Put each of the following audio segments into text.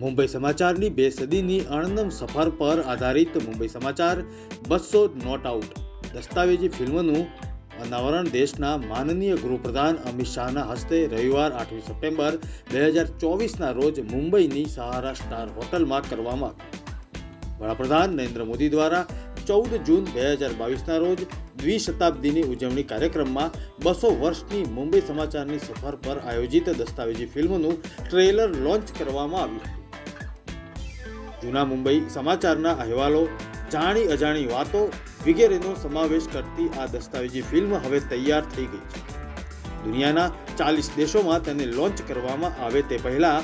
મુંબઈ સમાચારની બે સદીની અણનમ સફર પર આધારિત મુંબઈ સમાચાર, બસો નોટ આઉટ. દસ્તાવેજી ફિલ્મનું અનાવરણ દેશના માનનીય ગૃહપ્રધાન અમિત શાહના હસ્તે રવિવાર આઠમી સપ્ટેમ્બર બે હજાર ચોવીસના રોજ મુંબઈની સહારા સ્ટાર હોટલમાં કરવામાં વડાપ્રધાન નરેન્દ્ર મોદી દ્વારા ચૌદ જૂન બે હજાર બાવીસના રોજ દ્વિશતાબ્દીની ઉજવણી કાર્યક્રમમાં બસો વર્ષની મુંબઈ સમાચારની સફર પર આયોજિત દસ્તાવેજી ફિલ્મનું ટ્રેલર લોન્ચ કરવામાં આવ્યું. જૂના મુંબઈ સમાચારના અહેવાલો, જાણી અજાણી વાતો વગેરેનો સમાવેશ કરતી આ દસ્તાવેજી ફિલ્મ હવે તૈયાર થઈ ગઈ છે. દુનિયાના ચાલીસ દેશોમાં તેને લોન્ચ કરવામાં આવે તે પહેલા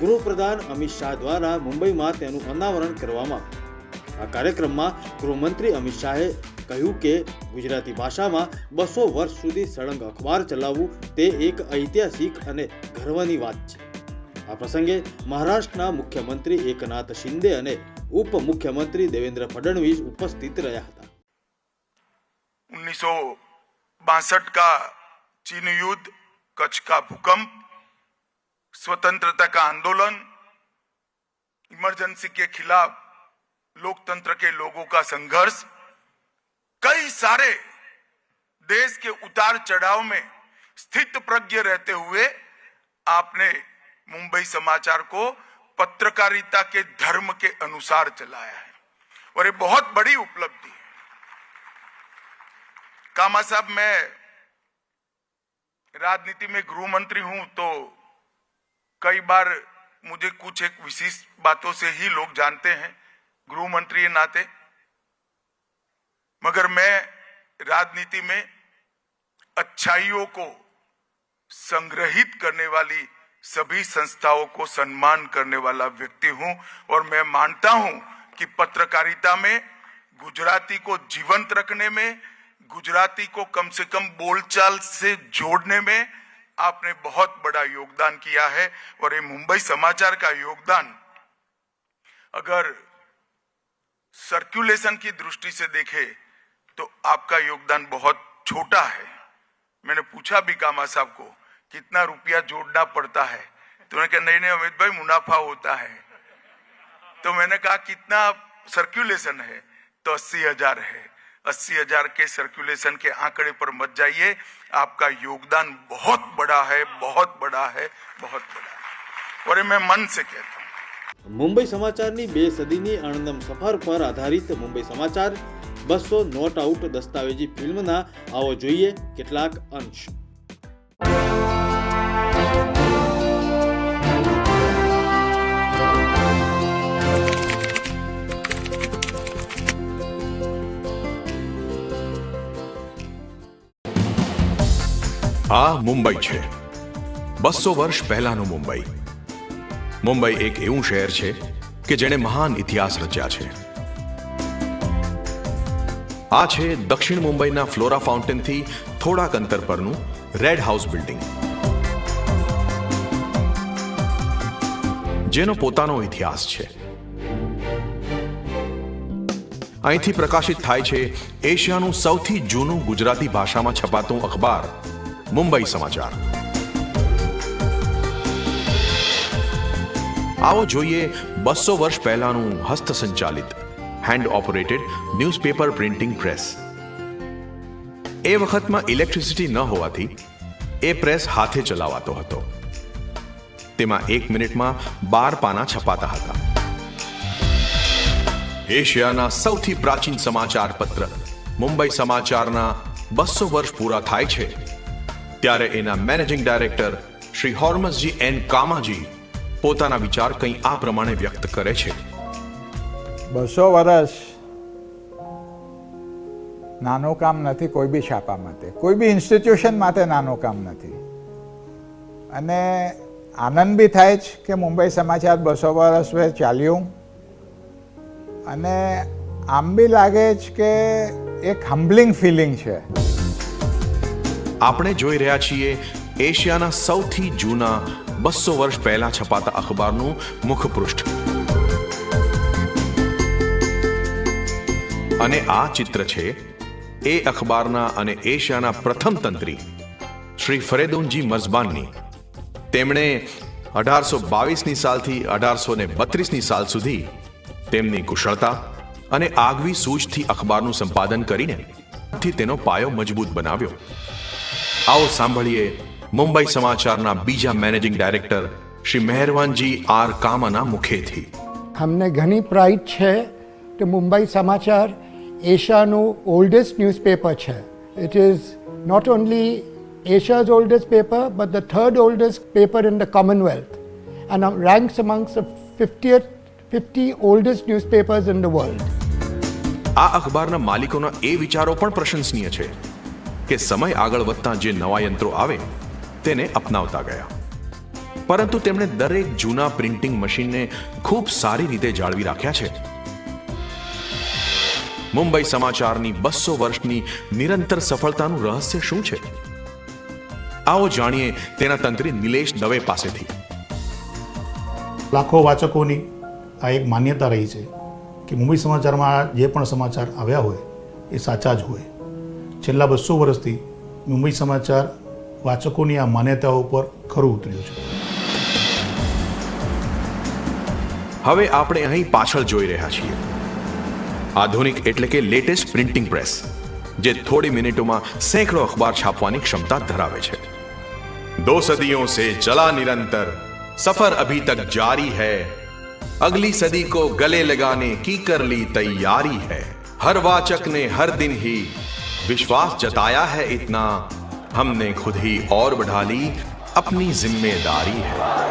ગૃહપ્રધાન અમિત શાહ દ્વારા મુંબઈમાં તેનું અનાવરણ કરવામાં આવ્યું. આ કાર્યક્રમમાં ગૃહમંત્રી અમિત શાહે કહ્યું કે ગુજરાતી ભાષામાં બસો વર્ષ સુધી સળંગ અખબાર ચલાવવું તે એક ઐતિહાસિક અને ગર્વની વાત છે. આ પ્રસંગે મહારાષ્ટ્રના મુખ્યમંત્રી એકનાથ શિંદે અને ઉપમુખ્યમંત્રી દેવેન્દ્ર ફડણવીસ ઉપસ્થિત રહ્યા હતા 1962 का चीन युद्ध कच्छ का भूकंप स्वतंत्रता का आंदोलन इमरजेंसी के खिलाफ लोकतंत्र के लोगों का संघर्ष कई सारे देश के उतार चढ़ाव में स्थित प्रज्ञ रहते हुए आपने मुंबई समाचार को पत्रकारिता के धर्म के अनुसार चलाया है और ये बहुत बड़ी उपलब्धि है। कामा साहब, मैं राजनीति में गृह मंत्री हूँ तो कई बार मुझे कुछ एक विशिष्ट बातों से ही लोग जानते हैं गृह मंत्री नाते। मगर मैं राजनीति में अच्छाइयों को संग्रहित करने वाली सभी संस्थाओं को सम्मान करने वाला व्यक्ति हूँ और मैं मानता हूँ कि पत्रकारिता में, गुजराती को जीवंत रखने में, गुजराती को कम से कम बोलचाल से जोड़ने में आपने बहुत बड़ा योगदान किया है और ये मुंबई समाचार का योगदान। अगर सर्कुलेशन की दृष्टि से देखे तो आपका योगदान बहुत छोटा है। मैंने पूछा भी कामा साहब को कितना रुपया जोड़ना पड़ता है तो उन्होंने कहा नहीं नहीं अमित भाई मुनाफा होता है तो मैंने कहा कितना सर्कुलेशन है तो अस्सी हजार है अस्सी हजार के सर्कुलेशन के आंकड़े पर मत जाइए आपका योगदान बहुत बड़ा है बहुत बड़ा है बहुत बड़ा है और ये मैं मन से कहता हूँ મુંબઈ સમાચારની બે સદીની અણનમ સફર પર આધારિત મુંબઈ સમાચાર બસો નોટ આઉટ દસ્તાવેજી ફિલ્મના આવો જોઈએ કેટલાક અંશ આ મુંબઈ છે. બસો વર્ષ પહેલાનું મુંબઈ. મુંબઈ એક એવું શહેર છે કે જેણે મહાન ઇતિહાસ રચ્યા છે. આ છે દક્ષિણ મુંબઈના ફ્લોરા ફાઉન્ટેનથી થોડાક અંતર પરનું રેડ હાઉસ બિલ્ડિંગ. જેનો પોતાનો ઇતિહાસ છે. અહીંથી પ્રકાશિત થાય છે એશિયાનું સૌથી જૂનું ગુજરાતી ભાષામાં છપાતું અખબાર. મુંબઈ સમાચાર. આવો જોઈએ બસો વર્ષ પહેલાનું હસ્ત સંચાલિત hand operated newspaper printing press એ વખતમાં ઇલેક્ટ્રિસિટી ન હોવાથી એ પ્રેસ હાથે ચલાવાતો હતો. તેમાં એક મિનિટમાં બાર પાના છપાતા હતા. એશિયાના સૌથી પ્રાચીન સમાચાર પત્ર, મુંબઈ સમાચારના બસો વર્ષ પૂરા થાય છે. ત્યારે એના managing director Shri Hormusji N Kamaji પોતાના વિચાર કંઈ આ પ્રમાણે વ્યક્ત કરે છે. બસો વર્ષ નાનું કામ નથી, કોઈ બી છાપા માટે. કોઈ બી ઇન્સ્ટિટ્યુશન માટે નાનું કામ નથી. અને આનંદ બી થાય જ કે મુંબઈ સમાચાર બસો વર્ષ ચાલ્યું. અને આમ બી લાગે જ કે એક હમ્બલિંગ ફિલિંગ છે. આપણે જોઈ રહ્યા છીએ એશિયાના સૌથી જૂના બસો વર્ષ પહેલા છપાતા અખબારનું મુખપૃષ્ઠ. અને આ ચિત્ર છે એ અખબારના અને એશિયાના પ્રથમ તંત્રી, શ્રી ફરેદુનજી મઝબાનની. તેમણે અઢારસો બાવીસની સાલથી અઢારસો ને બત્રીસની સાલ સુધી તેમની કુશળતા અને આગવી સૂઝથી અખબારનું સંપાદન કરીને તેનો પાયો મજબૂત બનાવ્યો. આવો સાંભળીએ મુંબઈ સમાચારના બીજા managing director Shri Meherwanji R કામાના મુખેથી. અમને ઘણી પ્રાઇડ છે કે મુંબઈ સમાચાર એશિયાનું ઓલ્ડેસ્ટ ન્યૂઝપેપર છે. It is not only Asia's oldest paper but the third oldest paper in the Commonwealth and ranks amongst the 50th 50 oldest newspapers in the world. આ અખબારના માલિકોના એ વિચારો પણ પ્રશંસનીય છે. કે સમય આગળ વધતા જે નવા યંત્રો આવે, તેને અપનાવતા ગયા. પરંતુ તેમણે દરેક જૂના પ્રિન્ટિંગ મશીનને ખૂબ સારી રીતે જાળવી રાખ્યા છે. મુંબઈ સમાચારની બસો વર્ષની નિરંતર સફળતાનું રહસ્ય શું છે? આવો જાણીએ તેના તંત્રી નિલેશ દવે પાસેથી. લાખો વાચકોની આ એક માન્યતા રહી છે કે મુંબઈ સમાચારમાં જે પણ સમાચાર આવ્યા હોય, એ સાચા જ હોય. છેલ્લા બસો વર્ષથી મુંબઈ સમાચાર વાચકોની આ માન્યતાઓ પર ખરું ઉતર્યું છે. હવે આપણે અહીં પાછળ જોઈ રહ્યા છીએ. આધુનિક એટલે કે લેટેસ્ટ પ્રિન્ટિંગ પ્રેસ, જે થોડી મિનિટોમાં સેંકડો અખબાર છાપવાની ક્ષમતા ધરાવે છે. દો સદીઓ સે ચલા નિરંતર, સફર અભી તક જારી હૈ. અગલી સદી કો ગલે લગાને કી કરલી તૈયારી હૈ. હર વાચક ને હર દિન હી विश्वास जताया है इतना हमने खुद ही और बढ़ा ली अपनी जिम्मेदारी है